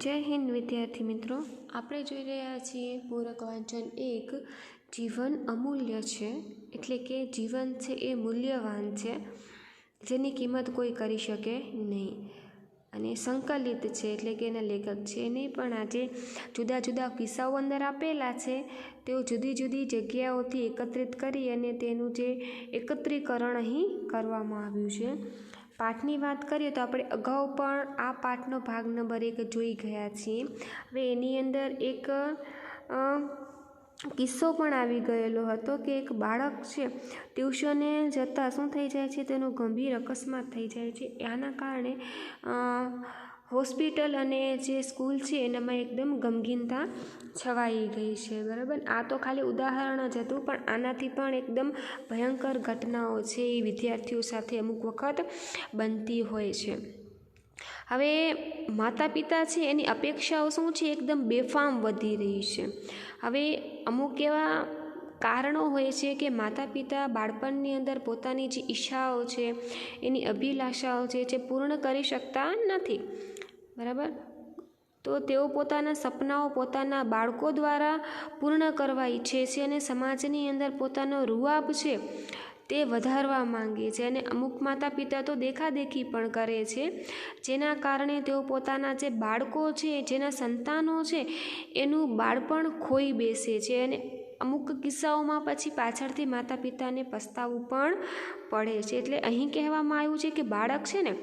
જય હિન્દ, વિદ્યાર્થી મિત્રો. આપણે જોઈ રહ્યા છીએ પૂરક વાંચન એક જીવન અમૂલ્ય છે, એટલે કે જીવન છે એ મૂલ્યવાન છે, જેની કિંમત કોઈ કરી શકે નહીં. અને સંકલિત છે, એટલે કે એના લેખક છે. એને પણ આજે જુદા જુદા કિસ્સાઓ અંદર આપેલા છે. તેઓ જુદી જુદી જગ્યાઓથી એકત્રિત કરી અને તેનું જે એકત્રીકરણ અહીં કરવામાં આવ્યું છે. પાઠની વાત કરીએ તો આપણે અગાઉ પણ આ પાઠનો ભાગ નંબર એક જોઈ ગયા છીએ. હવે એની અંદર એક કિસ્સો પણ આવી ગયેલો હતો કે એક બાળક છે, ટ્યુશને જતાં શું થઈ જાય છે? તેનું ગંભીર અકસ્માત થઈ જાય છે. આના કારણે હોસ્પિટલ અને જે સ્કૂલ છે એનામાં એકદમ ગમગીનતા છવાઈ ગઈ છે, બરાબર? આ તો ખાલી ઉદાહરણ જ હતું, પણ આનાથી પણ એકદમ ભયંકર ઘટનાઓ છે એ વિદ્યાર્થીઓ સાથે અમુક વખત બનતી હોય છે. હવે માતા પિતા છે એની અપેક્ષાઓ શું છે? એકદમ બેફામ વધી રહી છે. હવે અમુક એવા કારણો હોય છે કે માતા પિતા બાળપણની અંદર પોતાની જે ઈચ્છાઓ છે, એની અભિલાષાઓ છે, જે પૂર્ણ કરી શકતા નથી. બરાબર? તો તેઓ પોતાના સપનાઓ પોતાના બાળકો દ્વારા પૂર્ણ કરવા ઈચ્છે છે અને સમાજની અંદર પોતાનો રૂઆબ છે તે વધારવા માંગે છે અને અમુક માતા પિતા તો દેખાદેખી પણ કરે છે. જેના કારણે તેઓ પોતાના જે બાળકો છે, જેના સંતાનો છે, એનું બાળપણ ખોઈ બેસે છે અને અમુક કિસ્સાઓમાં પછી પાછળથી માતા પિતાને પસ્તાવવું પણ પડે છે. એટલે અહીં કહેવામાં આવ્યું છે કે બાળક છે ને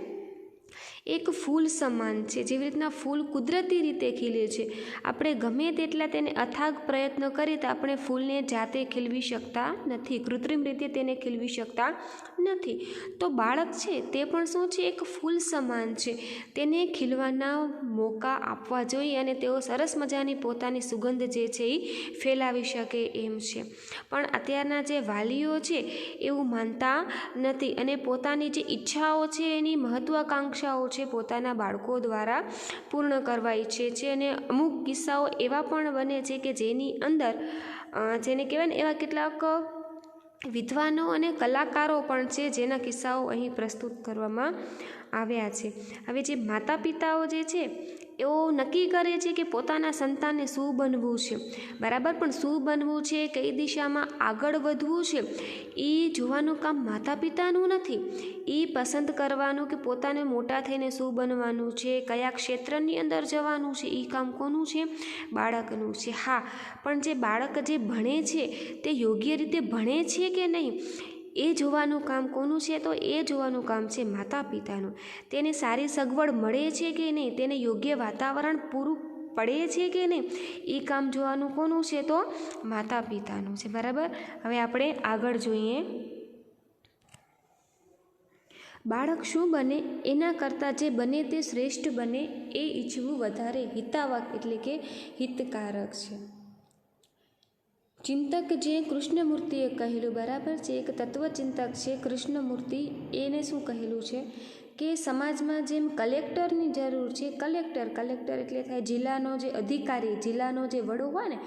એક ફૂલ સમાન છે. જેવી રીતના ફૂલ કુદરતી રીતે ખીલે છે. આપણે ગમે તેટલા તેને અથાગ પ્રયત્ન કરીએ તો આપણે ફૂલને જાતે ખીલવી શકતા નથી. કૃત્રિમ રીતે તેને ખીલવી શકતા નથી. તો બાળક છે તે પણ શું છે? એક ફૂલ સમાન છે. તેને ખીલવાના મોકા આપવા જોઈએ અને તેઓ સરસ મજાની પોતાની સુગંધ જે છે એ ફેલાવી શકે એમ છે. પણ અત્યારના જે વાલીઓ છે એવું માનતા નથી અને પોતાની જે ઈચ્છાઓ છે એની મહત્વાકાંક્ષાઓ છે પોતાના બાળકો દ્વારા પૂર્ણ કરવા ઈચ્છે છે અને અમુક કિસ્સાઓ એવા પણ બને છે કે જેની અંદર જેને કહેવાય ને એવા કેટલાક વિદ્વાનો અને કલાકારો પણ છે જેના કિસ્સાઓ અહીં પ્રસ્તુત કરવામાં આવ્યા છે. હવે જે માતા પિતાઓ જે છે, એઓ નક્કી કરે છે કે પોતાના સંતાનને શું બનવું છે. બરાબર, પણ શું બનવું છે, કઈ દિશામાં આગળ વધવું છે, એ જોવાનું કામ માતા પિતાનું નથી. એ પસંદ કરવાનું કે પોતાને મોટા થઈને શું બનવાનું છે, કયા ક્ષેત્રની અંદર જવાનું છે, એ કામ કોનું છે? બાળકનું છે. હા, પણ જે બાળક જે ભણે છે, તે યોગ્ય રીતે ભણે છે કે નહીં? એ જોવાનું કામ કોનું છે? તો એ જોવાનું કામ છે માતા પિતાનું તેને સારી સગવડ મળે છે કે નહીં? તેને યોગ્ય વાતાવરણ પૂરું પડે છે કે નહીં? એ કામ જોવાનું કોનું છે? તો માતા પિતાનું છે. બરાબર? હવે આપણે આગળ જોઈએ. બાળક શું બને? એના કરતાં જે બને તે શ્રેષ્ઠ બને એ ઈચ્છવું વધારે હિતાવક એટલે કે હિતકારક છે. ચિંતક જે કૃષ્ણમૂર્તિએ કહેલું, બરાબર છે? એક તત્વચિંતક છે કૃષ્ણમૂર્તિ, એને શું કહેલું છે? કે સમાજમાં જેમ કલેક્ટરની જરૂર છે, કલેક્ટર કલેક્ટર એટલે થાય જિલ્લાનો જે અધિકારી, જિલ્લાનો જે વડો હોય ને,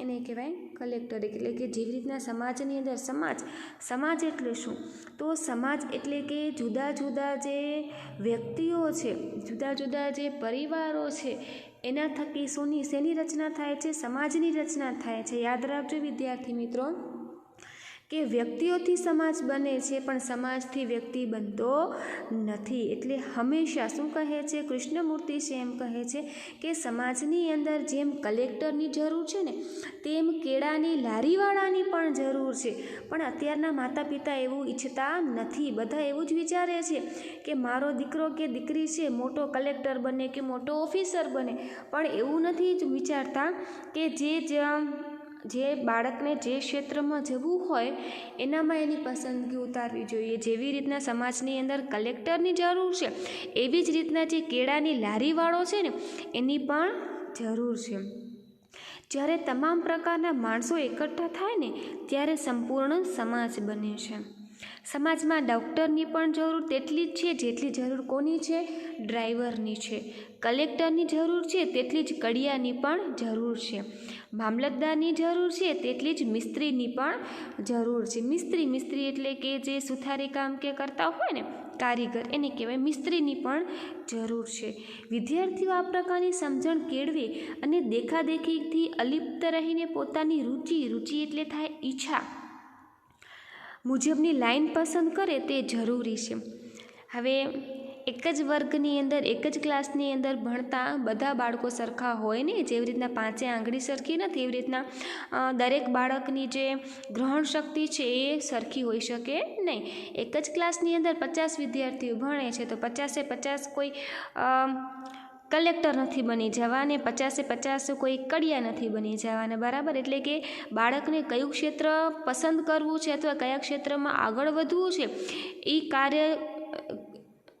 એને કહેવાય કલેક્ટર. એટલે કે જેવી રીતના સમાજની અંદર સમાજ સમાજ એટલે શું? તો સમાજ એટલે કે જુદા જુદા જે વ્યક્તિઓ છે, જુદા જુદા જે પરિવારો છે એના થકી શોની શેની રચના થાય છે? સમાજની રચના થાય છે? યાદ રાખજો વિદ્યાર્થી મિત્રો. કે વ્યક્તિઓથી સમાજ બને છે, પણ સમાજથી વ્યક્તિ બનતો નથી. એટલે હંમેશા શું કહે છે? કૃષ્ણમૂર્તિ છે એમ કહે છે કે સમાજની અંદર જેમ કલેક્ટરની જરૂર છે ને, તેમ કેળાની લારીવાળાની પણ જરૂર છે. પણ અત્યારના માતા પિતા એવું ઈચ્છતા નથી. બધા એવું જ વિચારે છે કે મારો દીકરો કે દીકરી છે, મોટો કલેક્ટર બને કે મોટો ઓફિસર બને. પણ એવું નથી જ વિચારતા કે જે જે બાળકને જે ક્ષેત્રમાં જવું હોય, એનામાં એની પસંદગી ઉતારવી જોઈએ. જેવી રીતના સમાજની અંદર કલેક્ટરની જરૂર છે, એવી જ રીતના જે કેળાની લારીવાળો છે ને, એની પણ જરૂર છે. જ્યારે તમામ પ્રકારના માણસો એકઠા થાય ને, ત્યારે સંપૂર્ણ સમાજ બને છે. સમાજમાં ડૉક્ટરની પણ જરૂર તેટલી જ છે જેટલી જરૂર કોની છે? ડ્રાઈવરની છે. કલેક્ટરની જરૂર છે તેટલી જ કડિયાની પણ જરૂર છે. મામલતદારની જરૂર છે તેટલી જ મિસ્ત્રીની પણ જરૂર છે. મિસ્ત્રી મિસ્ત્રી એટલે કે જે સુથારી કામ કે કરતા હોય ને, કારીગર, એને કહેવાય મિસ્ત્રીની પણ જરૂર છે. વિદ્યાર્થીઓ આ પ્રકારની સમજણ કેળવે અને દેખાદેખીથી અલિપ્ત રહીને પોતાની રુચિ રુચિ એટલે થાય ઈચ્છા. મુજબની લાઈન પસંદ કરે તે જરૂરી છે. હવે એક જ વર્ગની અંદર, એક જ ક્લાસની અંદર ભણતા બધા બાળકો સરખા હોય ને? જેવી રીતના પાંચે આંગળી સરખી નથી, એવી રીતના દરેક બાળકની જે ગ્રહણ શક્તિ છે એ સરખી હોઈ શકે નહીં. એક જ ક્લાસની અંદર પચાસ વિદ્યાર્થીઓ ભણે છે, તો પચાસે પચાસ કોઈ કલેક્ટર નથી બની જવા અને પચાસે પચાસ કોઈ કડિયા નથી બની જવાના, બરાબર? એટલે કે બાળકને કયું ક્ષેત્ર પસંદ કરવું છે અથવા કયા ક્ષેત્રમાં આગળ વધવું છે એ કાર્ય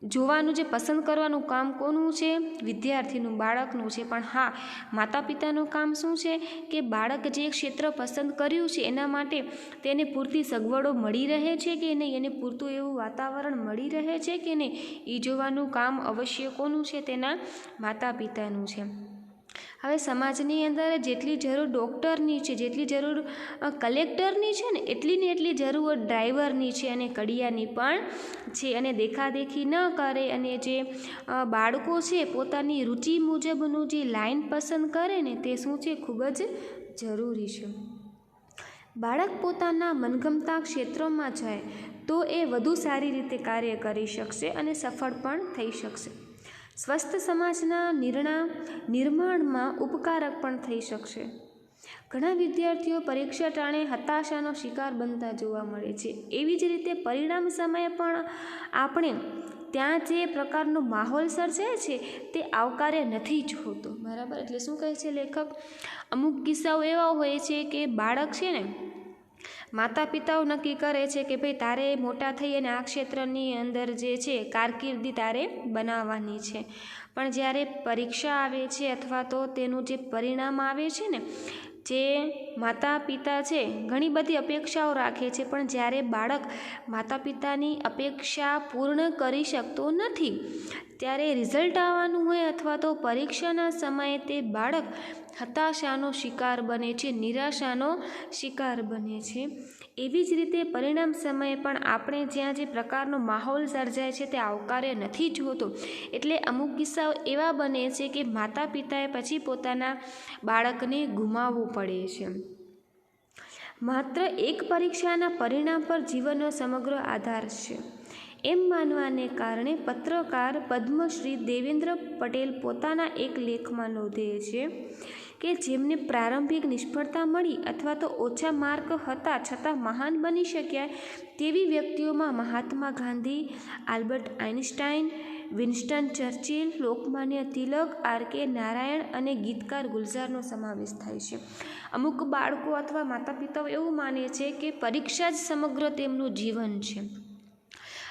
જોવાનું જે પસંદ કરવાનું કામ કોનું છે? વિદ્યાર્થીનું, બાળકનું છે. પણ હા માતા પિતાનું કામ શું છે કે બાળક જે ક્ષેત્ર પસંદ કર્યું છે, એના માટે તેને પૂરતી સગવડો મળી રહે છે કે નહીં? એને પૂરતું એવું વાતાવરણ મળી રહે છે કે નહીં? એ જોવાનું કામ અવશ્ય કોનું છે? તેના માતા પિતાનું છે. હવે સમાજની અંદર જેટલી જરૂર ડૉક્ટરની છે, જેટલી જરૂર કલેક્ટરની છે ને, એટલી ને એટલી જરૂર ડ્રાઈવરની છે અને કડિયાની પણ છે અને દેખાદેખી ન કરે અને જે બાળકો છે પોતાની રુચિ મુજબનું જે લાઈન પસંદ કરે ને તે શું છે, ખૂબ જ જરૂરી છે. બાળક પોતાના મનગમતા ક્ષેત્રોમાં જાય તો એ વધુ સારી રીતે કાર્ય કરી શકશે અને સફળ પણ થઈ શકશે. સ્વસ્થ સમાજના નિર્ણા, નિર્માણમાં ઉપકારક પણ થઈ શકશે. ઘણા વિદ્યાર્થીઓ પરીક્ષા ટાણે હતાશાનો શિકાર બનતા જોવા મળે છે. એવી જ રીતે પરિણામ સમયે પણ આપણે ત્યાં જે પ્રકારનો માહોલ સર્જાય છે તે આવકાર્ય નથી જ હોતો. બરાબર? એટલે શું કહે છે લેખક? અમુક કિસ્સાઓ એવા હોય છે કે બાળક છે ને માતા પિતાઓ નક્કી કરે છે કે ભાઈ તારે મોટા થઈ અને આ ક્ષેત્રની અંદર જે છે કારકિર્દી તારે બનાવવાની છે. પણ જ્યારે પરીક્ષા આવે છે અથવા તો તેનું જે પરિણામ આવે છે ને જે માતા પિતા છે, ઘણી બધી અપેક્ષાઓ રાખે છે, પણ જ્યારે બાળક માતા પિતાની અપેક્ષા પૂર્ણ કરી શકતો નથી, ત્યારે રિઝલ્ટ આવવાનું હોય અથવા તો પરીક્ષાના સમયે તે બાળક હતાશાનો શિકાર બને છે, નિરાશાનો શિકાર બને છે. એવી જ રીતે પરિણામ સમયે પણ આપણે જ્યાં જે પ્રકારનો માહોલ સર્જાય છે તે આવકાર્ય નથી જ હોતો. એટલે અમુક કિસ્સાઓ એવા બને છે કે માતા પિતાએ પછી પોતાના બાળકને ગુમાવવું પડે છે. માત્ર એક પરીક્ષાના પરિણામ પર જીવનનો સમગ્ર આધાર છે. એમ માનવાને કારણે પત્રકાર પદ્મશ્રી દેવેન્દ્ર પટેલ પોતાના એક લેખમાં નોંધે છે કે જેમને પ્રારંભિક નિષ્ફળતા મળી અથવા તો ઓછા માર્ક હતા છતાં મહાન બની શક્યા તેવી વ્યક્તિઓમાં Mahatma Gandhi, Albert Einstein Winston Churchill, Lokmanya Tilak, R K Narayan અને ગીતકાર ગુલઝારનો સમાવેશ થાય છે. અમુક બાળકો અથવા માતા પિતાઓ એવું માને છે કે પરીક્ષા જ સમગ્ર તેમનું જીવન છે.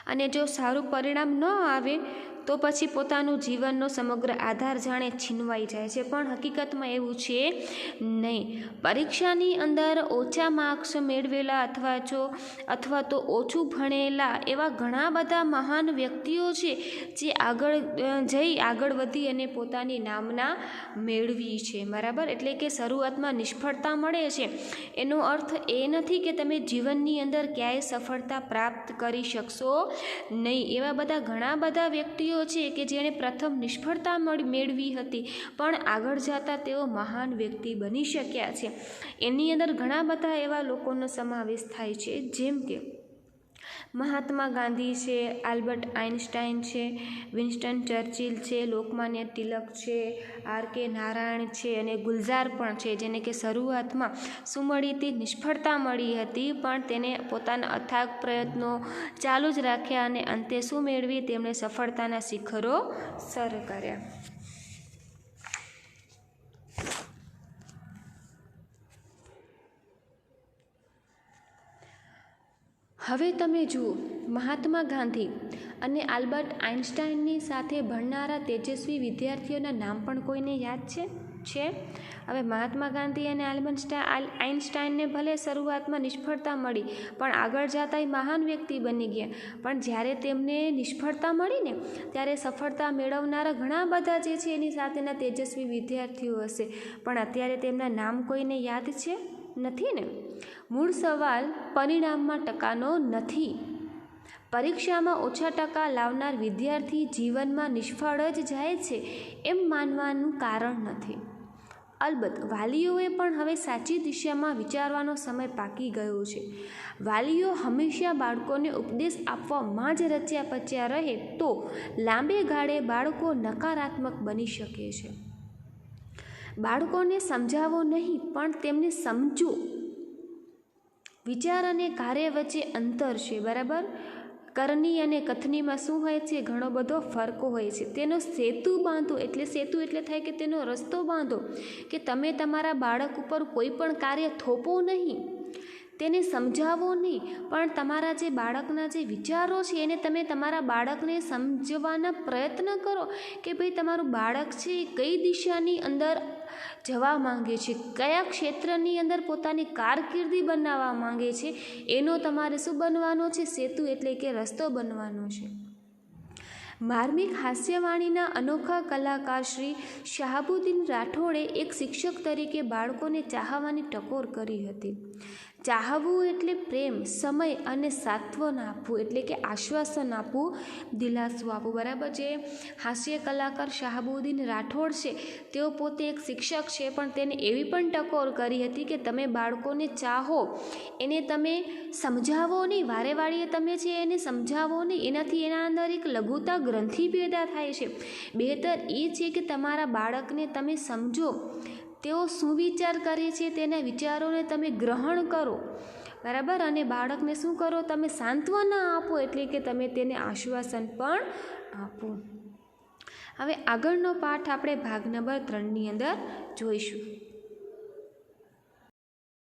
અને જો સારું પરિણામ ન આવે તો પછી પોતાનું જીવનનો સમગ્ર આધાર જાણે છીનવાઈ જાય છે. પણ હકીકતમાં એવું છે નહીં. પરીક્ષાની અંદર ઓછા માર્ક્સ મેળવેલા અથવા જો, અથવા તો ઓછું ભણેલા એવા ઘણા બધા મહાન વ્યક્તિઓ છે જે આગળ જઈ આગળ વધી અને પોતાની નામના મેળવી છે. બરાબર? એટલે કે શરૂઆતમાં નિષ્ફળતા મળે છે. એનો અર્થ એ નથી કે તમે જીવનની અંદર ક્યાંય સફળતા પ્રાપ્ત કરી શકશો નહીં. એવા બધા ઘણા બધા વ્યક્તિઓ છે કે જેણે પ્રથમ નિષ્ફળતા મેળવી હતી, પણ આગળ જતાં તેઓ મહાન વ્યક્તિ બની શક્યા છે. એની અંદર ઘણા બધા એવા લોકોનો સમાવેશ થાય છે, જેમ કે મહાત્મા ગાંધી છે, આલ્બર્ટ આઇન્સ્ટાઈન છે, વિન્સ્ટન ચર્ચિલ છે, લોકમાન્ય તિલક છે, આર કે નારાયણ છે અને ગુલઝાર પણ છે, જેને કે શરૂઆતમાં સુમળીથી નિષ્ફળતા મળી હતી, પણ તેને પોતાના અથાગ પ્રયત્નો ચાલુ જ રાખ્યા અને અંતે શું મેળવી તેમણે સફળતાના શિખરો સર કર્યા. હવે તમે જુઓ, મહાત્મા ગાંધી અને આલ્બર્ટ આઇન્સ્ટાઇનની સાથે ભણનારા તેજસ્વી વિદ્યાર્થીઓના નામ પણ કોઈને યાદ છે? છે? હવે મહાત્મા ગાંધી અને આલ્બર્ટ આઇન્સ્ટાઇનને ભલે શરૂઆતમાં નિષ્ફળતા મળી, પણ આગળ જતાં મહાન વ્યક્તિ બની ગયા. પણ જ્યારે તેમને નિષ્ફળતા મળી ને, ત્યારે સફળતા મેળવનારા ઘણા બધા જે છે એની સાથેના તેજસ્વી વિદ્યાર્થીઓ હશે. પણ અત્યારે તેમના નામ કોઈને યાદ છે? નથી ને? મૂળ સવાલ પરિણામમાં ટકાનો નથી. પરીક્ષામાં ઓછા ટકા લાવનાર વિદ્યાર્થી જીવનમાં નિષ્ફળ જ જાય છે એમ માનવાનું કારણ નથી. અલબત્ત, વાલીઓએ પણ હવે સાચી દિશામાં વિચારવાનો સમય પાકી ગયો છે. વાલીઓ હંમેશા બાળકોને ઉપદેશ આપવામાં જ રચ્યા પચ્યા રહે તો લાંબે ગાળે બાળકો નકારાત્મક બની શકે છે. બાળકોને સમજાવો નહીં, પણ તેમને સમજો. વિચાર અને કાર્ય વચ્ચે અંતર છે, બરાબર? કરની અને કથનીમાં શું હોય છે? ઘણો બધો ફરકો હોય છે. તેનો સેતુ બાંધો, એટલે સેતુ એટલે થાય કે તેનો રસ્તો બાંધો, કે તમે તમારા બાળક ઉપર કોઈ પણ કાર્ય થોપો નહીં. તેને સમજાવો નહીં. પણ તમારા જે બાળકના જે વિચારો છે, એને તમે તમારા બાળકને સમજવાના પ્રયત્ન કરો કે ભાઈ તમારું બાળક છે એ કઈ દિશાની અંદર જવા માંગે છે, કયા ક્ષેત્રની અંદર પોતાની કારકિર્દી બનાવવા માંગે છે, એનો તમારે શું બનવાનો છે, સેતુ એટલે કે રસ્તો બનવાનો છે. માર્મિક હાસ્યવાણીના અનોખા કલાકાર શ્રી શાહબુદ્દીન રાઠોડે એક શિક્ષક તરીકે બાળકોને ચાહવાની ટકોર કરી હતી. ચાહવું એટલે પ્રેમ, સમય અને સાત્વન આપવું, એટલે કે આશ્વાસન આપવું, દિલાસો આપવું. બરાબર જે હાસ્ય કલાકાર શાહબુદ્દીન રાઠોડ છે. તેઓ પોતે એક શિક્ષક છે, પણ તેને એવી પણ ટકોર કરી હતી કે તમે બાળકોને ચાહો, એને તમે સમજાવો નહીં. વારે વાળીએ તમે છે એને સમજાવો નહીં, એનાથી એના અંદર એક લઘુતા ગ્રંથિ પેદા થાય છે. બહેતર એ છે કે તમારા બાળકને તમે સમજો. તેઓ શું વિચાર કરે છે તેના વિચારોને તમે ગ્રહણ કરો. બરાબર? અને બાળકને શું કરો? તમે સાંત્વના આપો એટલે કે તમે તેને આશ્વાસન પણ આપો. હવે આગળનો પાઠ આપણે ભાગ નંબર ત્રણની અંદર જોઈશું.